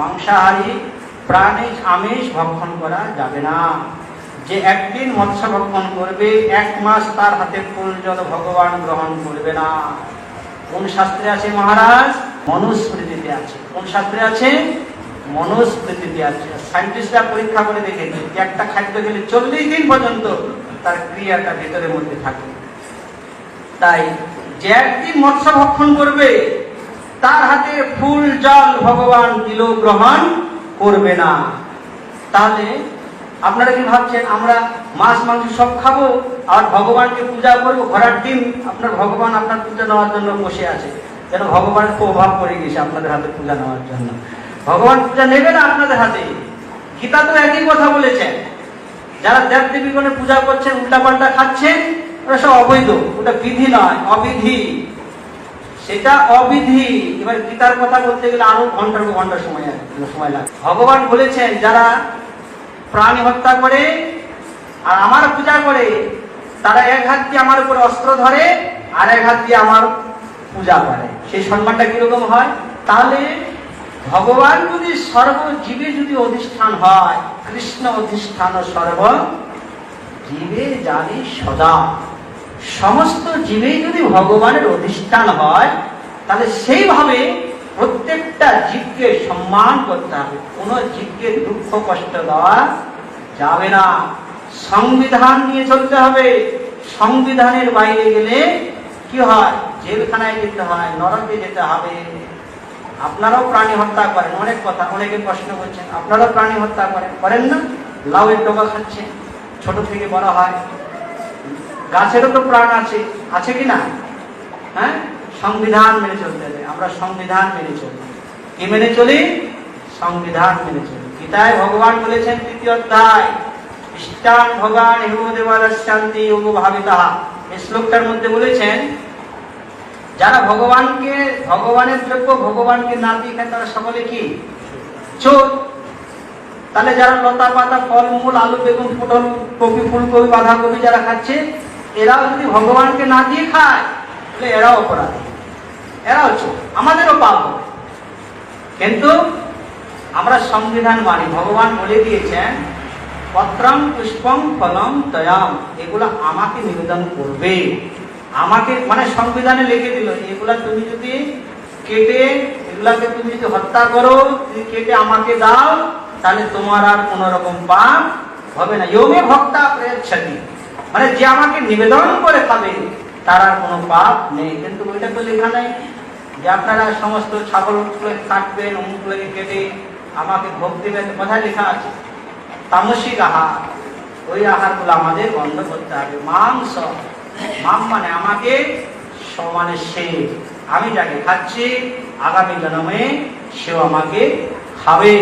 মাংসাহারী প্রাণী আমিষ ভক্ষণ করা যাবে না। যে একদিন মৎস্য ভক্ষণ করবে, এক মাস তার হাতে ফুল জল ভগবান গ্রহণ করবে না। কোন শাস্ত্রে আছে মহারাজ? মনুস্মৃতিতে আছে। কোন শাস্ত্রে আছে? মনুস্মৃতিতে আছে। সায়েন্টিস্টরা পরীক্ষা করে দেখেছে যে একটা খাদ্য খেলে চল্লিশ দিন পর্যন্ত তার ক্রিয়াটা ভেতরের মধ্যে থাকে। তাই যে একদিন মৎস্য ভক্ষণ করবে তার হাতে ফুল জল ভগবান দিল গ্রহণ করবে না। তাহলে আপনারা কি ভাবছেন, আমরা মাছ, মাংস সব খাব আর ভগবানকে পূজা করব? ঘোরার দিন আপনার ভগবান আপনার পূজা নেওয়ার জন্য বসে আছে। যেন ভগবানের প্রভাব পড়ে গেছে আপনাদের হাতে পূজা নেওয়ার জন্য। ভগবান পূজা নেবে না আপনাদের হাতে। গীতা তো একই কথা বলেছেন। যারা দেব দেবীগণের পূজা করছেন, উল্টাপাল্টা খাচ্ছেন ওটা সব অবৈধ। ওটা বিধি নয়, অবিধি। সেটা অবিধি। এবার গীতার কথা বলতে গেলে আরও ঘণ্টার ঘণ্টা সময় লাগে- সময় লাগে। ভগবান বলেছেন, যারা প্রাণী হত্যা করে আর আমার পূজা করে, তারা এক হাত দিয়ে আমার উপর অস্ত্র ধরে আর এক হাত দিয়ে আমার পূজা করে। সেই সম্মানটা কীরকম হয়? তাহলে ভগবান যদি সর্বজীবে যদি অধিষ্ঠান হয়, কৃষ্ণ অধিষ্ঠান সর্ব জীবে জানি সদা। সমস্ত জীবেই যদি ভগবানের অধিষ্ঠান হয় তাহলে সেইভাবে প্রত্যেকটা জীবকে সম্মান করতে হবে। কোনো জীবকে দুঃখ, কষ্ট দেওয়া যাবে না। সংবিধান নিয়ে চলতে হবে। সংবিধানের বাইরে গেলে কি হয়? জেলখানায় যেতে হয়, নরকে যেতে হবে। আপনারাও প্রাণী হত্যা করেন। অনেক কথা, অনেকে প্রশ্ন করছেন, আপনারাও প্রাণী হত্যা করেন। করেন না? লাউয়ের টোকা খাচ্ছেন, ছোট থেকে বড় হয়। গাছেরও তো প্রাণ আছে। আছে কি না? হ্যাঁ? সংবিধান মেনে চলতে হবে। আমরা সংবিধান মেনে চলি। কি মেনে চলি? সংবিধান মেনে চলি। গীতায় ভগবান বলেছেন তৃতীয় অধ্যায়, ইষ্টান ভগবান হিম দেবাদ শান্তি যোগ ভাবিতা এই শ্লোকটার মধ্যে বলেছেন, যারা ভগবানকে, ভগবানের দ্রব্য ভগবানকে না দিয়ে তারা সকলে কি? চোর। তাহলে যারা লতা পাতা ফল মূল আলু, বেগুন, পটল, কপি, ফুলকপি, বাঁধাকপি যারা খাচ্ছে, এরাও যদি ভগবানকে না দিয়ে খায়, তাহলে এরাও অপরাধ। এরাও চোর, আমাদেরও পাপ কিন্তু আমরা সংবিধান মানি ভগবান বলে দিয়েছেন পত্রম পুষ্পম ফলম তয়াম, এগুলো আমাকে নিবেদন করবে। আমাকে মানে সংবিধানে লিখে দিল, এগুলা তুমি যদি কেটে, এগুলাকে তুমি যদি হত্যা করো কেটে আমাকে দাও, তাহলে তোমার আর কোন রকম পাপ হবে না। ভক্তা মানে যে আমাকে নিবেদন করে খাবে তার আর কোনো পাপ নেই। কিন্তু ওইটা তো লেখা নেই যে আপনারা সমস্ত ছাগলগুলোকে কাটবেন অমুকগুলোকে কেটে আমাকে ভোগ দেবেন কোথায় লেখা আছে। তামসিক আহার, ওই আহারগুলো আমাদের বন্ধ করতে হবে। মাংস মাম মানে আমাকে সমানে সে। আমি যাকে খাচ্ছি, আগামী জন্মে সেও আমাকে খাবে।